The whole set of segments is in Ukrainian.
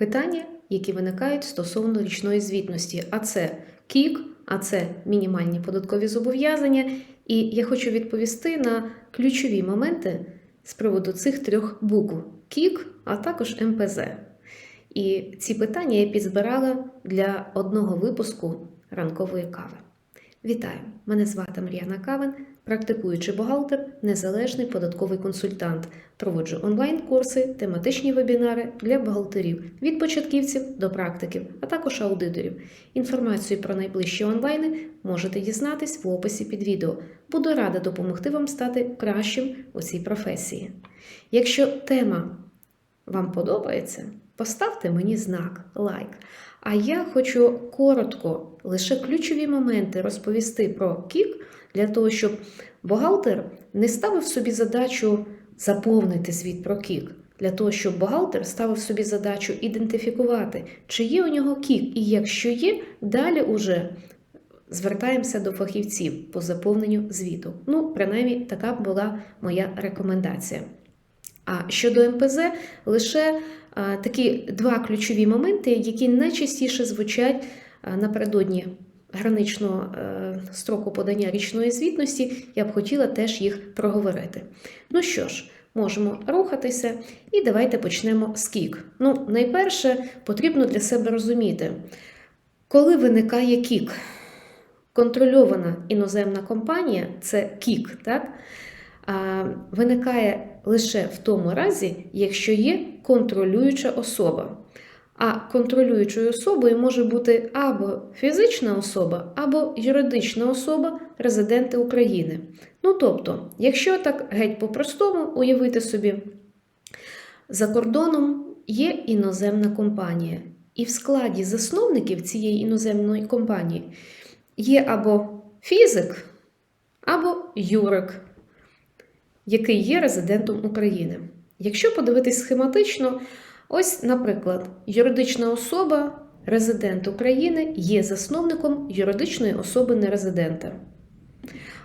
питання, які виникають стосовно річної звітності. А це КІК, а це мінімальні податкові зобов'язання. І я хочу відповісти на ключові моменти з приводу цих трьох букв: КІК, а також МПЗ. І ці питання я підзбирала для одного випуску ранкової кави. Вітаю! Мене звати Мар'яна Кавен, практикуючий бухгалтер, незалежний податковий консультант. Проводжу онлайн-курси, тематичні вебінари для бухгалтерів від початківців до практиків, а також аудиторів. Інформацію про найближчі онлайни можете дізнатись в описі під відео. Буду рада допомогти вам стати кращим у цій професії. Якщо тема вам подобається, поставте мені знак лайк. А я хочу коротко лише ключові моменти розповісти про кік для того, щоб бухгалтер не ставив собі задачу заповнити звіт про кік. Для того, щоб бухгалтер ставив собі задачу ідентифікувати, чи є у нього кік, і якщо є, далі уже звертаємося до фахівців по заповненню звіту. Ну, принаймні, така була моя рекомендація. Щодо МПЗ, лише такі два ключові моменти, які найчастіше звучать напередодні граничного е, строку подання річної звітності, я б хотіла теж їх проговорити. Ну що ж, можемо рухатися, і давайте почнемо з кік. Ну, найперше, потрібно для себе розуміти, коли виникає кік, контрольована іноземна компанія це кік, так? Виникає лише в тому разі, якщо є контролююча особа. А контролюючою особою може бути або фізична особа, або юридична особа резиденти України. Ну тобто, якщо так геть по-простому уявити собі, за кордоном є іноземна компанія, і в складі засновників цієї іноземної компанії є або фізик, або юрик який є резидентом України. Якщо подивитись схематично, ось, наприклад, юридична особа, резидент України є засновником юридичної особи нерезидента.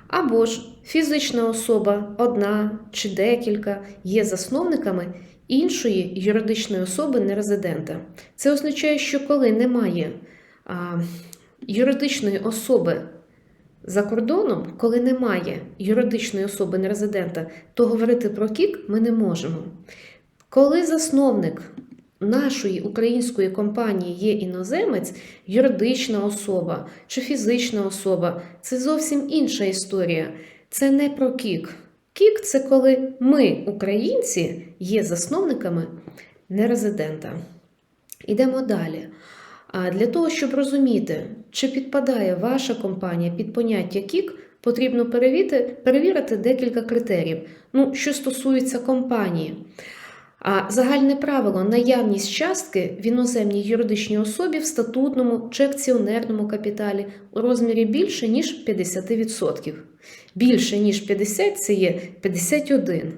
Або ж фізична особа, одна чи декілька, є засновниками іншої юридичної особи нерезидента. Це означає, що коли немає а, юридичної особи за кордоном, коли немає юридичної особи нерезидента, то говорити про кік ми не можемо. Коли засновник нашої української компанії є іноземець, юридична особа чи фізична особа це зовсім інша історія. Це не про кік. Кік це коли ми, українці, є засновниками нерезидента. Ідемо далі. Для того, щоб розуміти, чи підпадає ваша компанія під поняття КІК, потрібно перевірити, перевірити декілька критеріїв. Ну, що стосується компанії. А загальне правило наявність частки в іноземній юридичній особі в статутному чи акціонерному капіталі у розмірі більше, ніж 50%. Більше, ніж 50% це є 51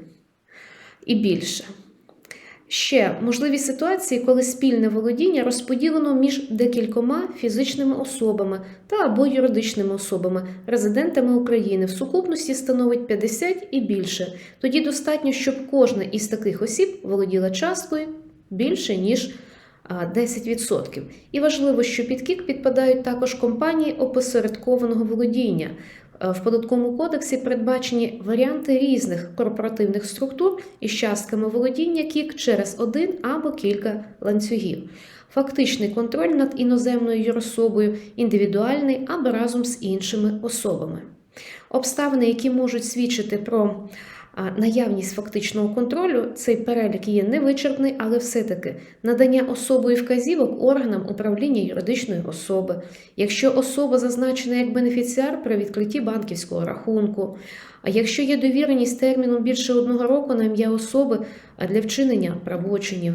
і більше. Ще можливі ситуації, коли спільне володіння розподілено між декількома фізичними особами та або юридичними особами, резидентами України в сукупності становить 50 і більше. Тоді достатньо, щоб кожна із таких осіб володіла часткою більше ніж 10%. І важливо, що під КІК підпадають також компанії опосередкованого володіння. В податковому кодексі передбачені варіанти різних корпоративних структур із частками володіння КІК через один або кілька ланцюгів. Фактичний контроль над іноземною юрособою, індивідуальний або разом з іншими особами. Обставини, які можуть свідчити про наявність фактичного контролю, цей перелік є невичерпний, але все-таки надання особою вказівок органам управління юридичної особи, якщо особа зазначена як бенефіціар при відкритті банківського рахунку, а якщо є довіреність терміном більше одного року на ім'я особи для вчинення правочинів.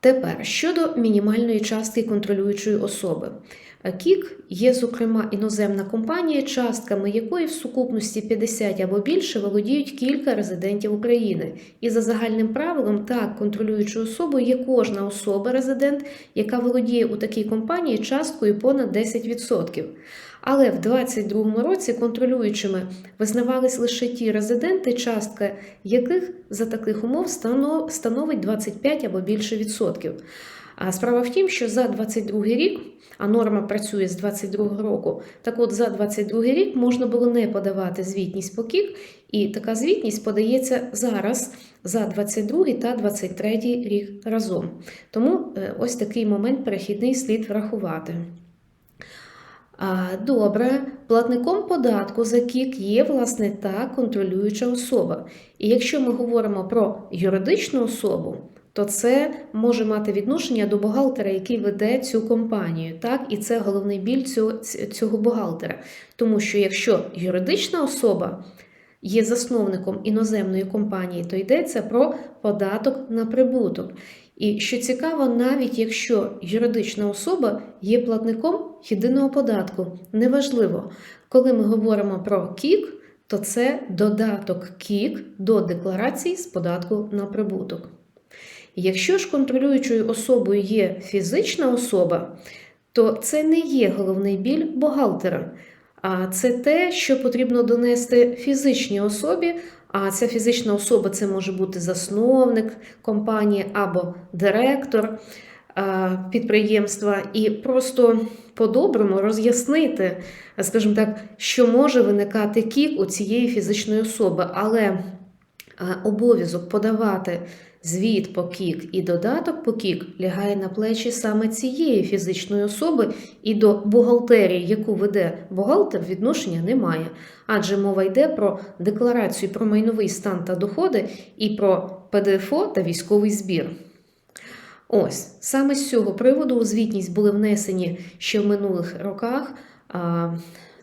Тепер щодо мінімальної частки контролюючої особи. Кік є, зокрема, іноземна компанія, частками якої в сукупності 50 або більше володіють кілька резидентів України. І за загальним правилом, так контролюючою особою є кожна особа-резидент, яка володіє у такій компанії часткою понад 10%. Але в 2022 році контролюючими визнавались лише ті резиденти, частка яких за таких умов становить 25 або більше відсотків. А справа в тім, що за 22 рік, а норма працює з 22 року, так от за 22 рік можна було не подавати звітність по КІК, і така звітність подається зараз за 22 та 23 рік разом. Тому е, ось такий момент перехідний слід врахувати. Добре, платником податку за КІК є власне та контролююча особа. І якщо ми говоримо про юридичну особу, то це може мати відношення до бухгалтера, який веде цю компанію. Так, і це головний біль цього, цього бухгалтера. Тому що якщо юридична особа є засновником іноземної компанії, то йдеться про податок на прибуток. І що цікаво, навіть якщо юридична особа є платником єдиного податку, неважливо, коли ми говоримо про КІК, то це додаток КІК до декларації з податку на прибуток. Якщо ж контролюючою особою є фізична особа, то це не є головний біль бухгалтера, а це те, що потрібно донести фізичній особі. А ця фізична особа це може бути засновник компанії або директор підприємства, і просто по-доброму роз'яснити, скажімо так, що може виникати кік у цієї фізичної особи, але обов'язок подавати звіт по КІК і додаток по КІК лягає на плечі саме цієї фізичної особи, і до бухгалтерії, яку веде бухгалтер, відношення немає. Адже мова йде про декларацію про майновий стан та доходи і про ПДФО та військовий збір. Ось саме з цього приводу у звітність були внесені ще в минулих роках.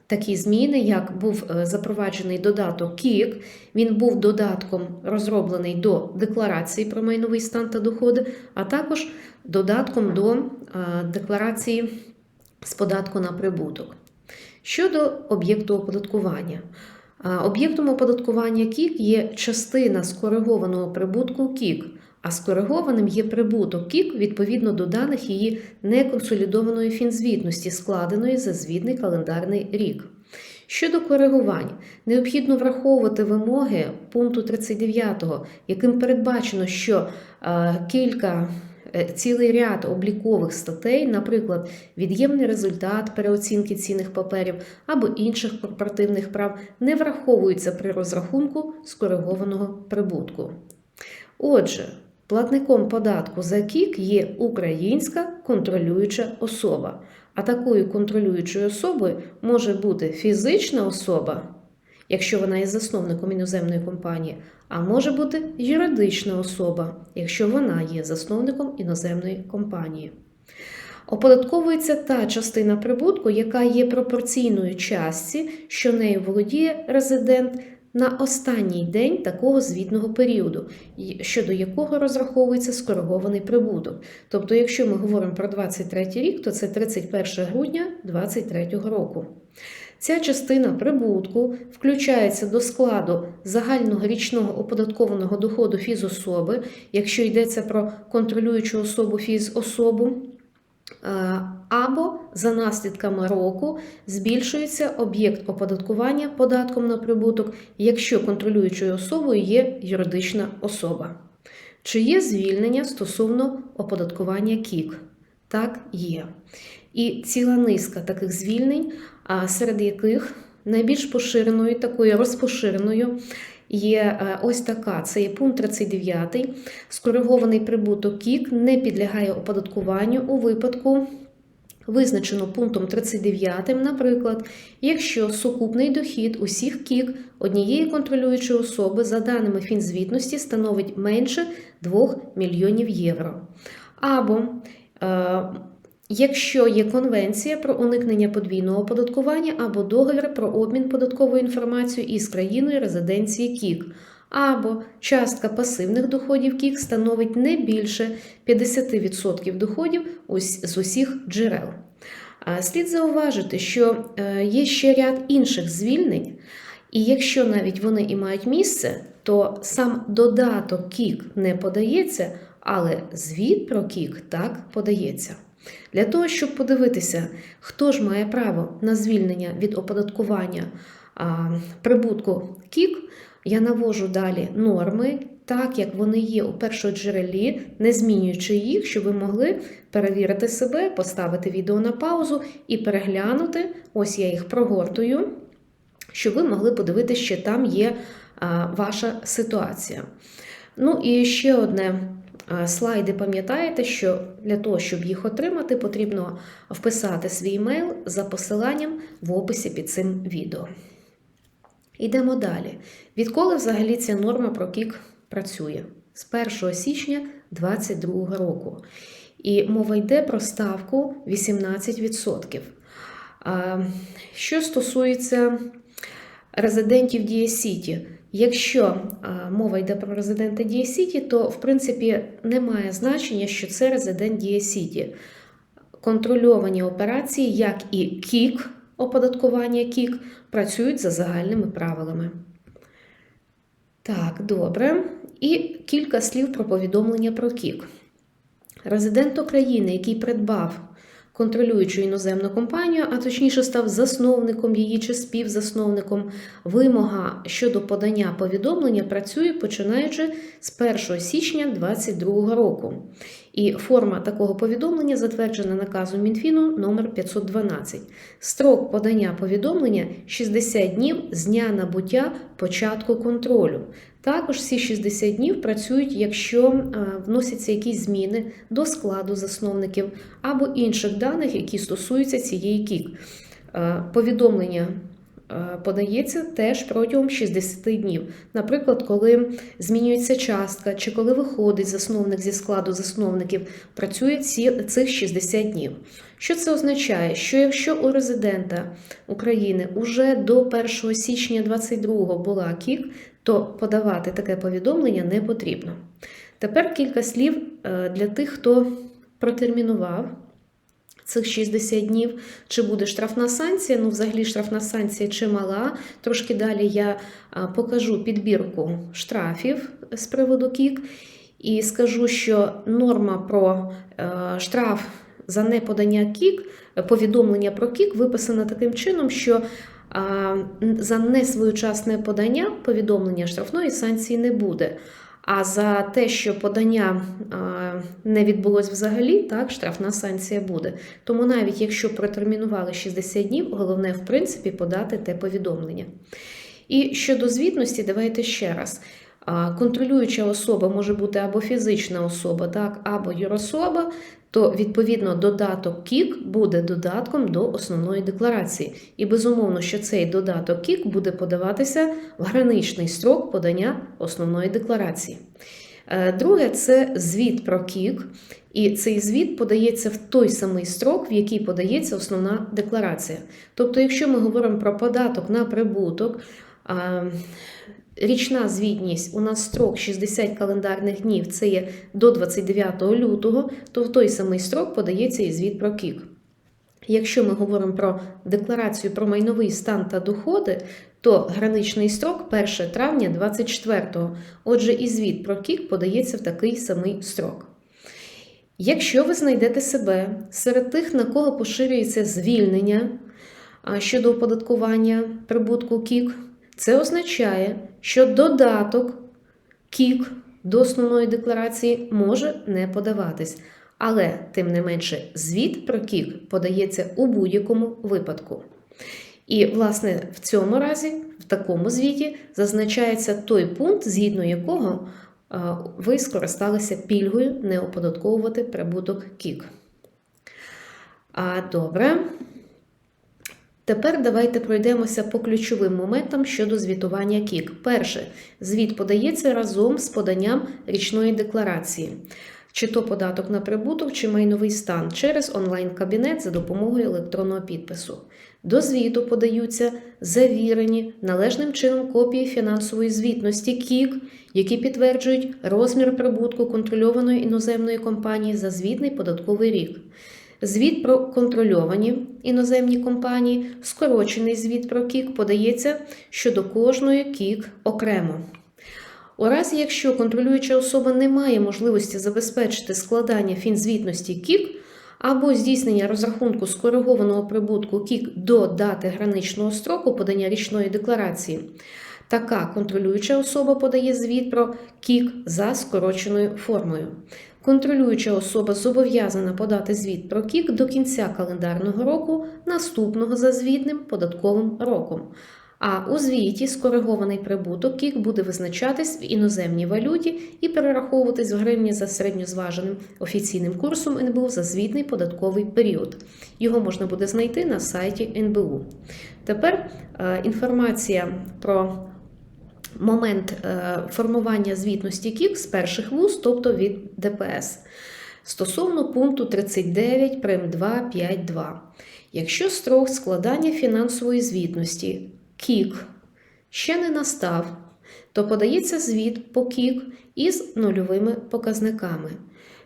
Такі зміни, як був е, запроваджений додаток КІК, він був додатком розроблений до декларації про майновий стан та доходи, а також додатком до е, декларації з податку на прибуток. Щодо об'єкту оподаткування. Е, Об'єктом оподаткування КІК є частина скоригованого прибутку КІК, а скоригованим є прибуток КІК відповідно до даних її неконсолідованої фінзвітності, складеної за звітний календарний рік. Щодо коригувань, необхідно враховувати вимоги пункту 39, яким передбачено, що е, кілька е, цілий ряд облікових статей, наприклад, від'ємний результат переоцінки цінних паперів або інших корпоративних прав, не враховуються при розрахунку скоригованого прибутку. Отже, платником податку за КІК є українська контролююча особа. А такою контролюючою особою може бути фізична особа, якщо вона є засновником іноземної компанії, а може бути юридична особа, якщо вона є засновником іноземної компанії. Оподатковується та частина прибутку, яка є пропорційною частці, що нею володіє резидент на останній день такого звітного періоду, щодо якого розраховується скоригований прибуток. Тобто, якщо ми говоримо про 23 рік, то це 31 грудня 2023 року. Ця частина прибутку включається до складу загального річного оподаткованого доходу фізособи, якщо йдеться про контролюючу особу фізособу. Або за наслідками року збільшується об'єкт оподаткування податком на прибуток, якщо контролюючою особою є юридична особа. Чи є звільнення стосовно оподаткування КІК? Так, є. І ціла низка таких звільнень, серед яких найбільш поширеною, такою розпоширеною є ось така: це є пункт 39. Скоригований прибуток КІК не підлягає оподаткуванню у випадку. Визначено пунктом 39, наприклад, якщо сукупний дохід усіх КІК однієї контролюючої особи за даними фінзвітності становить менше 2 мільйонів євро. Або е, якщо є конвенція про уникнення подвійного оподаткування або договір про обмін податковою інформацією із країною резиденції КІК, або частка пасивних доходів КІК становить не більше 50% доходів з усіх джерел. Слід зауважити, що е, є ще ряд інших звільнень, і якщо навіть вони і мають місце, то сам додаток КІК не подається, але звіт про КІК так подається. Для того, щоб подивитися, хто ж має право на звільнення від оподаткування прибутку КІК, я навожу далі норми, так як вони є у першоджерелі, не змінюючи їх, щоб ви могли перевірити себе, поставити відео на паузу і переглянути. Ось я їх прогортую, щоб ви могли подивитися, що там є ваша ситуація. Ну і ще одне. А, Слайди пам'ятаєте, що для того, щоб їх отримати, потрібно вписати свій емейл за посиланням в описі під цим відео. Йдемо далі. Відколи взагалі ця норма про КІК працює? З 1 січня 2022 року. І мова йде про ставку 18%. Що стосується резидентів Дія Сіті, якщо мова йде про резидента Дія Сіті, то в принципі немає значення, що це резидент Дія Сіті. Контрольовані операції, як і КІК, оподаткування КІК, працюють за загальними правилами. Так, добре. І кілька слів про повідомлення про КІК. Резидент України, який придбав контролюючу іноземну компанію, а точніше став засновником її чи співзасновником, вимога щодо подання повідомлення працює починаючи з 1 січня 2022 року. І форма такого повідомлення затверджена наказом Мінфіну номер 512. Строк подання повідомлення 60 днів з дня набуття початку контролю. Також всі 60 днів працюють, якщо е, вносяться якісь зміни до складу засновників або інших даних, які стосуються цієї КІК. Е, Повідомлення е, подається теж протягом 60 днів. Наприклад, коли змінюється частка чи коли виходить засновник зі складу засновників, працює ці, цих 60 днів. Що це означає? Що якщо у резидента України уже до 1 січня 2022 була КІК, то подавати таке повідомлення не потрібно. Тепер кілька слів е, для тих, хто протермінував цих 60 днів. Чи буде штрафна санкція? Ну, взагалі, штрафна санкція чимала. Трошки далі я покажу підбірку штрафів з приводу КІК. І скажу, що норма про е, штраф за неподання КІК, повідомлення про КІК виписана таким чином, що за несвоєчасне подання повідомлення штрафної санкції не буде. А за те, що подання не відбулось взагалі, так, штрафна санкція буде. Тому навіть якщо протермінували 60 днів, головне, в принципі, подати те повідомлення. І щодо звітності, давайте ще раз. Контролююча особа може бути або фізична особа, так, або юрособа, то відповідно додаток КІК буде додатком до основної декларації. І безумовно, що цей додаток КІК буде подаватися в граничний строк подання основної декларації. Е, Друге, це звіт про КІК. І цей звіт подається в той самий строк, в який подається основна декларація. Тобто, якщо ми говоримо про податок на прибуток, річна звітність у нас строк 60 календарних днів, це є до 29 лютого, то в той самий строк подається і звіт про КІК. Якщо ми говоримо про декларацію про майновий стан та доходи, то граничний строк 1 травня 24-го. Отже, і звіт про КІК подається в такий самий строк. Якщо ви знайдете себе серед тих, на кого поширюється звільнення щодо оподаткування прибутку КІК, це означає, що додаток КІК до основної декларації може не подаватись. Але, тим не менше, звіт про КІК подається у будь-якому випадку. І, власне, в цьому разі, в такому звіті, зазначається той пункт, згідно якого е, ви скористалися пільгою не оподатковувати прибуток КІК. А добре. Тепер давайте пройдемося по ключовим моментам щодо звітування КІК. Перше, звіт подається разом з поданням річної декларації, чи то податок на прибуток, чи майновий стан через онлайн-кабінет за допомогою електронного підпису. До звіту подаються завірені належним чином копії фінансової звітності КІК, які підтверджують розмір прибутку контрольованої іноземної компанії за звітний податковий рік. Звіт про контрольовані іноземні компанії, скорочений звіт про КІК подається щодо кожної КІК окремо. У разі, якщо контролююча особа не має можливості забезпечити складання фінзвітності КІК, або здійснення розрахунку скоригованого прибутку КІК до дати граничного строку подання річної декларації. Така контролююча особа подає звіт про КІК за скороченою формою. Контролююча особа зобов'язана подати звіт про КІК до кінця календарного року, наступного за звітним податковим роком. А у звіті скоригований прибуток КІК буде визначатись в іноземній валюті і перераховуватись в гривні за середньозваженим офіційним курсом НБУ за звітний податковий період. Його можна буде знайти на сайті НБУ. Тепер е, інформація про момент е, формування звітності КІК з перших вуз, тобто від ДПС. Стосовно пункту 39 прим 2.5.2. Якщо строк складання фінансової звітності КІК ще не настав, то подається звіт по КІК із нульовими показниками.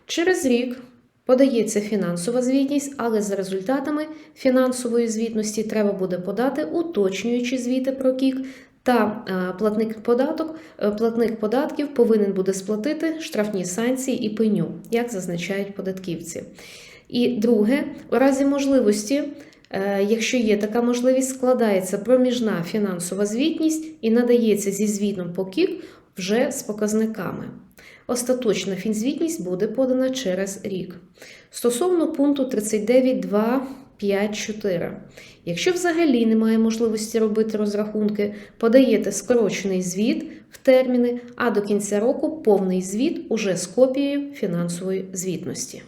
Через рік подається фінансова звітність, але за результатами фінансової звітності треба буде подати уточнюючі звіти про КІК. Та е, платник податок, е, платник податків повинен буде сплатити штрафні санкції і пеню, як зазначають податківці. І друге, у разі можливості Е, Якщо є така можливість, складається проміжна фінансова звітність і надається зі звітом по КІК вже з показниками. Остаточна фінзвітність буде подана через рік. Стосовно пункту 39.2.5.4. Якщо взагалі немає можливості робити розрахунки, подаєте скорочений звіт в терміни, а до кінця року повний звіт уже з копією фінансової звітності.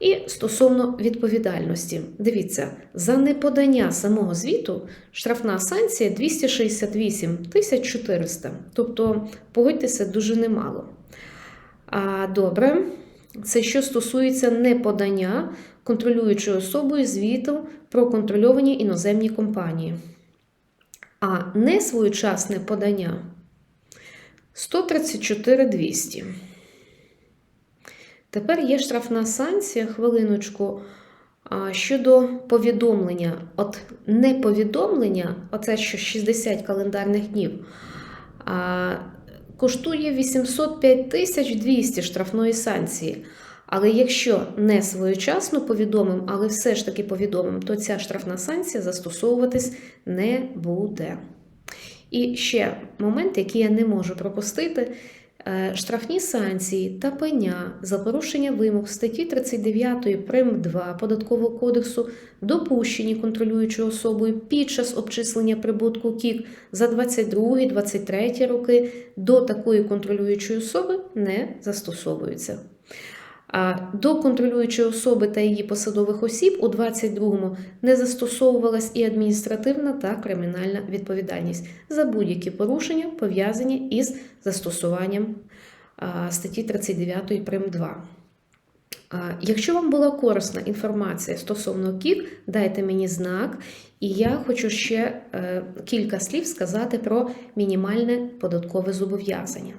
І стосовно відповідальності, дивіться, за неподання самого звіту штрафна санкція 268 400. Тобто, погодьтеся, дуже немало. А добре, це що стосується неподання контролюючою особою звіту про контрольовані іноземні компанії. А несвоєчасне подання 134 200. Тепер є штрафна санкція, хвилиночку, щодо повідомлення. От неповідомлення, оце що 60 календарних днів, коштує 805 200 штрафної санкції. Але якщо не своєчасно повідомим, але все ж таки повідомим, то ця штрафна санкція застосовуватись не буде. І ще момент, який я не можу пропустити. Е, штрафні санкції та пеня за порушення вимог статті 39 прим 2 Податкового кодексу допущені контролюючою особою під час обчислення прибутку КІК за 22-23 роки до такої контролюючої особи не застосовуються. До контролюючої особи та її посадових осіб у 22-му не застосовувалась і адміністративна та кримінальна відповідальність за будь-які порушення, пов'язані із застосуванням статті 39 прим 2. Якщо вам була корисна інформація стосовно КІК, дайте мені знак, і я хочу ще е, кілька слів сказати про мінімальне податкове зобов'язання.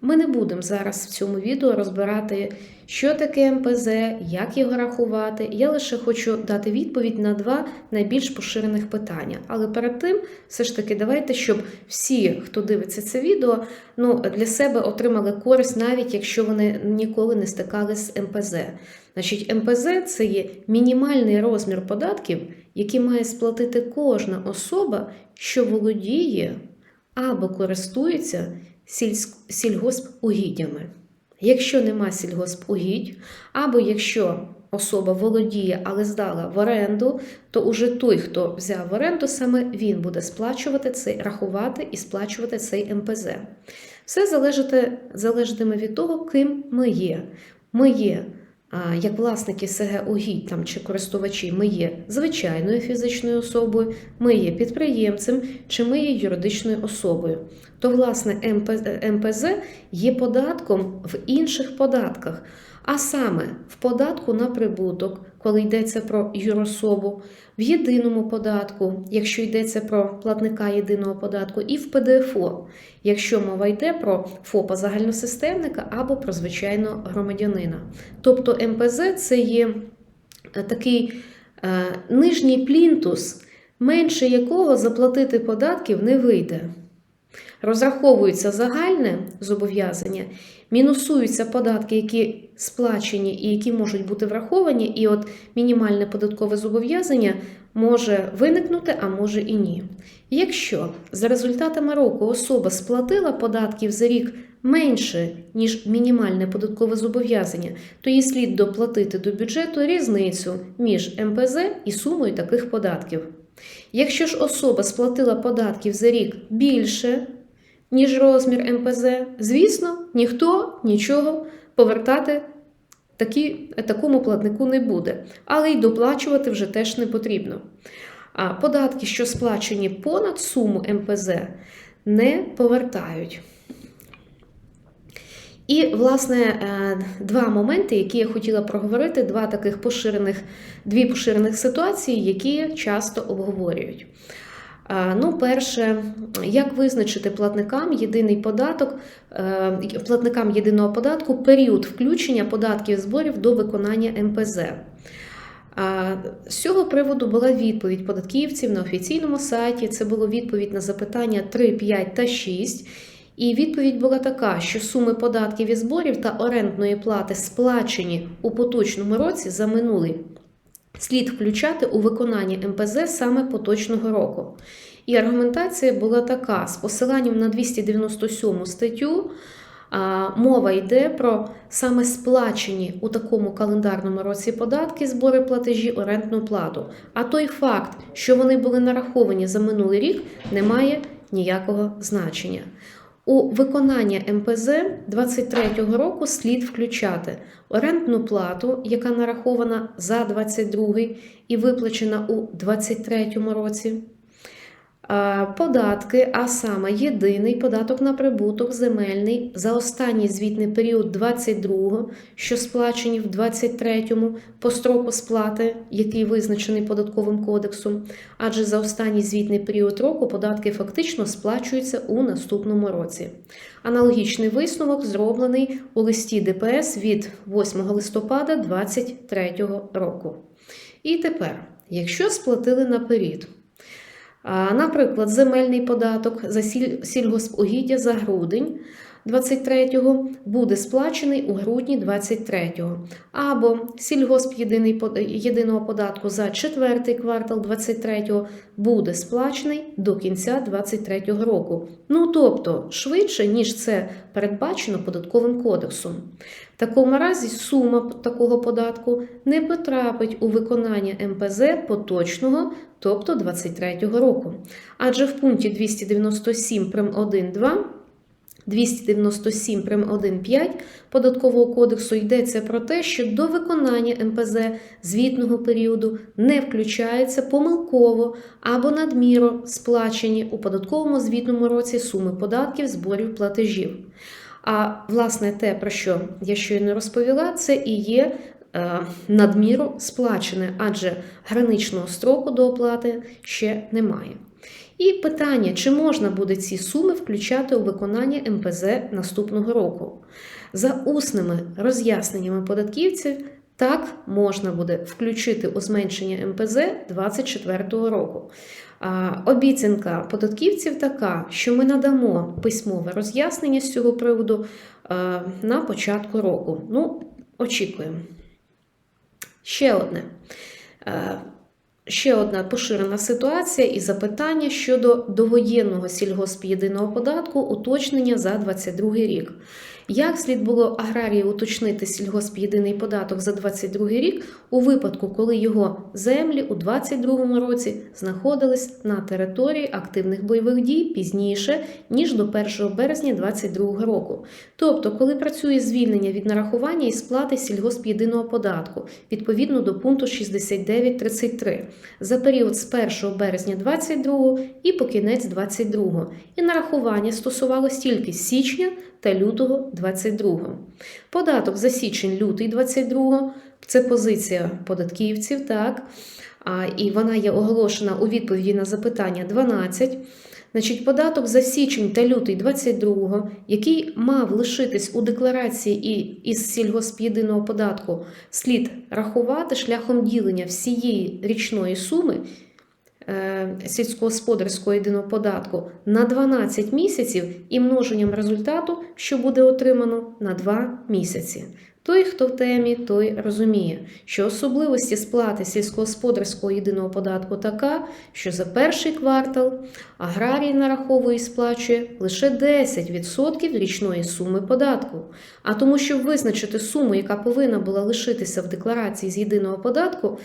Ми не будемо зараз в цьому відео розбирати, що таке МПЗ, як його рахувати. Я лише хочу дати відповідь на два найбільш поширених питання. Але перед тим, все ж таки, давайте, щоб всі, хто дивиться це відео, ну, для себе отримали користь, навіть якщо вони ніколи не стикалися з МПЗ. Значить, МПЗ це є мінімальний розмір податків, який має сплатити кожна особа, що володіє або користується сільгоспугіддями. Якщо нема сільгоспугідь, або якщо особа володіє, але здала в оренду, то уже той, хто взяв в оренду, саме він буде сплачувати цей, рахувати і сплачувати цей МПЗ. Все залежатиме від того, ким ми є. Ми є як власники СГ угідь там, чи користувачі, ми є звичайною фізичною особою, ми є підприємцем чи ми є юридичною особою. То, власне, МПЗ є податком в інших податках, а саме в податку на прибуток, коли йдеться про юрособу, в єдиному податку, якщо йдеться про платника єдиного податку, і в ПДФО, якщо мова йде про ФОПа загальносистемника або про звичайного громадянина. Тобто МПЗ це є е, такий е, нижній плінтус, менше якого заплатити податків не вийде. Розраховується загальне зобов'язання, мінусуються податки, які сплачені і які можуть бути враховані, і от мінімальне податкове зобов'язання може виникнути, а може і ні. Якщо за результатами року особа сплатила податків за рік менше, ніж мінімальне податкове зобов'язання, то їй слід доплатити до бюджету різницю між МПЗ і сумою таких податків. Якщо ж особа сплатила податків за рік більше, ніж розмір МПЗ, звісно, ніхто нічого повертати такі, такому платнику не буде, але й доплачувати вже теж не потрібно. А податки, що сплачені понад суму МПЗ, не повертають. І, власне, е, два моменти, які я хотіла проговорити, два таких поширених, дві поширених ситуації, які часто обговорюють. Е, Ну, перше, як визначити платникам єдиний податок, е, платникам єдиного податку період включення податків зборів до виконання МПЗ. З цього приводу була відповідь податківців на офіційному сайті. Це було відповідь на запитання 3, 5 та 6. І відповідь була така, що суми податків і зборів та орендної плати сплачені у поточному році за минулий. Слід включати у виконання МПЗ саме поточного року. І аргументація була така: з посиланням на 297 статтю мова йде про саме сплачені у такому календарному році податки, збори платежі, орендну плату. А той факт, що вони були нараховані за минулий рік, не має ніякого значення. У виконання МПЗ 23-го року слід включати орендну плату, яка нарахована за 22-й і виплачена у 23-му році. Податки, а саме єдиний податок на прибуток земельний за останній звітний період 22-го, що сплачені в 23-му по строку сплати, який визначений податковим кодексом, адже за останній звітний період року податки фактично сплачуються у наступному році. Аналогічний висновок зроблений у листі ДПС від 8 листопада 2023 року. І тепер, якщо сплатили наперед, Наприклад, земельний податок за сіль- сільгоспугіддя за грудень 23-го буде сплачений у грудні 23-го. Або сільгосп єдиного податку за четвертий квартал 23-го буде сплачений до кінця 23-го року. Ну тобто швидше, ніж це передбачено податковим кодексом. В такому разі сума такого податку не потрапить у виконання МПЗ поточного, тобто 23-го року. Адже в пункті 297 прим. 1.2 297 прим. 1.5 Податкового кодексу йдеться про те, що до виконання МПЗ звітного періоду не включається помилково або надміро сплачені у податковому звітному році суми податків, зборів, платежів. А власне те, про що я щойно розповіла, це і є е, надміру сплачене, адже граничного строку до оплати ще немає. І питання, чи можна буде ці суми включати у виконання МПЗ наступного року? За усними роз'ясненнями податківців, так можна буде включити у зменшення МПЗ 2024 року. Обіцянка податківців така, що ми надамо письмове роз'яснення з цього приводу а, на початку року. Ну, очікуємо. Ще одне. Ще одна поширена ситуація і запитання щодо довоєнного сільгосп'єдиного податку уточнення за 2022 рік. Як слід було аграрії уточнити сільгосп'єдиний податок за 2022 рік у випадку, коли його землі у 2022 році знаходились на території активних бойових дій пізніше, ніж до 1 березня 2022 року? Тобто, коли працює звільнення від нарахування і сплати сільгосп'єдиного податку відповідно до пункту 69.33 за період з 1 березня 2022 і по кінець 2022. І нарахування стосувалось тільки січня та лютого 22. Податок за січень-лютий 22 це позиція податківців, так, і вона є оголошена у відповіді на запитання 12. Значить, податок за січень та лютий 22, який мав лишитись у декларації і із сільгосп'єдиного податку, слід рахувати шляхом ділення всієї річної суми сільськогосподарського єдиного податку на 12 місяців і множенням результату, що буде отримано на 2 місяці. Той, хто в темі, той розуміє, що особливості сплати сільськогосподарського єдиного податку така, що за перший квартал аграрій нараховує і сплачує лише 10% річної суми податку. А тому, щоб визначити суму, яка повинна була лишитися в декларації з єдиного податку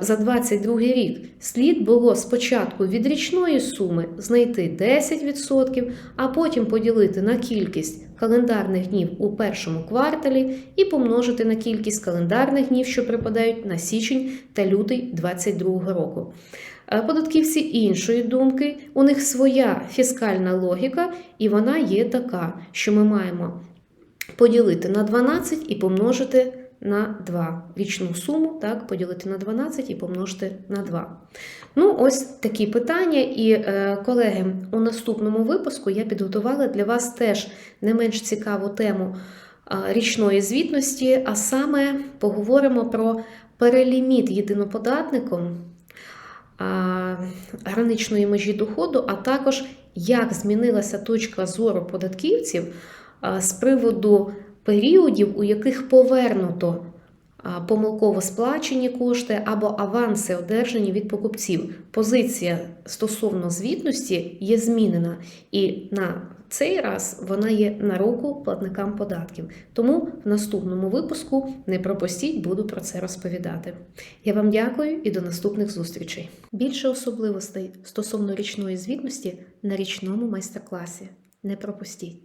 за 22 рік, слід було спочатку від річної суми знайти 10%, а потім поділити на кількість календарних днів у першому кварталі і помножити на кількість календарних днів, що припадають на січень та лютий 2022 року. Е, Податківці іншої думки, у них своя фіскальна логіка, і вона є така, що ми маємо поділити на 12 і помножити на 2. Річну суму так, поділити на 12 і помножити на 2. Ну, ось такі питання. І, е, колеги, у наступному випуску я підготувала для вас теж не менш цікаву тему річної звітності, а саме поговоримо про переліміт єдиноподатником граничної межі доходу, а також як змінилася точка зору податківців з приводу періодів, у яких повернуто помилково сплачені кошти або аванси, одержані від покупців. Позиція стосовно звітності є змінена, і на цей раз вона є на руку платникам податків. Тому в наступному випуску не пропустіть, буду про це розповідати. Я вам дякую і до наступних зустрічей. Більше особливостей стосовно річної звітності на річному майстер-класі. Не пропустіть!